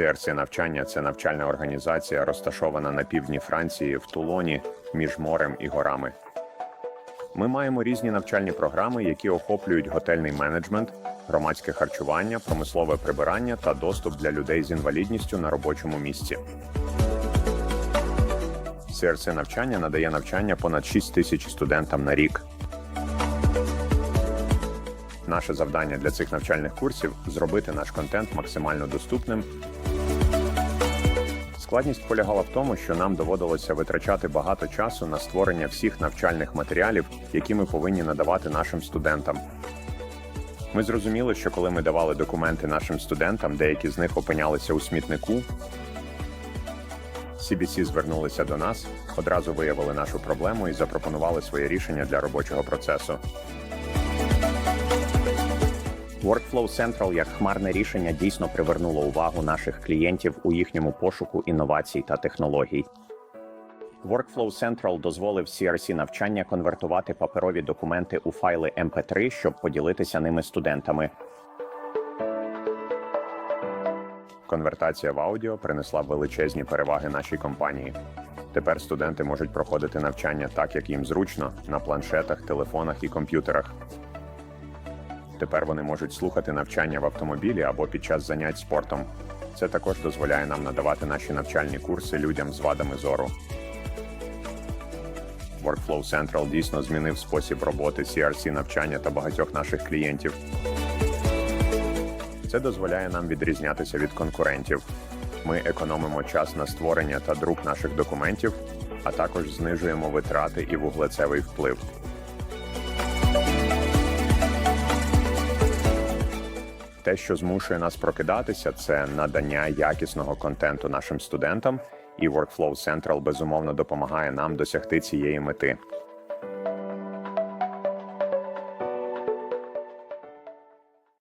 CRC навчання це навчальна організація, розташована на півдні Франції в Тулоні між морем і горами. Ми маємо різні навчальні програми, які охоплюють готельний менеджмент, громадське харчування, промислове прибирання та доступ для людей з інвалідністю на робочому місці. CRC навчання надає навчання понад 6 тисяч студентам на рік. Наше завдання для цих навчальних курсів зробити наш контент максимально доступним. Складність полягала в тому, що нам доводилося витрачати багато часу на створення всіх навчальних матеріалів, які ми повинні надавати нашим студентам. Ми зрозуміли, що коли ми давали документи нашим студентам, деякі з них опинялися у смітнику. CBC звернулися до нас, одразу виявили нашу проблему і запропонували своє рішення для робочого процесу. Workflow Central як хмарне рішення дійсно привернуло увагу наших клієнтів у їхньому пошуку інновацій та технологій. Workflow Central дозволив CRC навчання конвертувати паперові документи у файли MP3, щоб поділитися ними студентами. Конвертація в аудіо принесла величезні переваги нашій компанії. Тепер студенти можуть проходити навчання так, як їм зручно, на планшетах, телефонах і комп'ютерах. Тепер вони можуть слухати навчання в автомобілі або під час занять спортом. Це також дозволяє нам надавати наші навчальні курси людям з вадами зору. Workflow Central дійсно змінив спосіб роботи CRC навчання та багатьох наших клієнтів. Це дозволяє нам відрізнятися від конкурентів. Ми економимо час на створення та друк наших документів, а також знижуємо витрати і вуглецевий вплив. Те, що змушує нас прокидатися, це надання якісного контенту нашим студентам, і Workflow Central безумовно допомагає нам досягти цієї мети.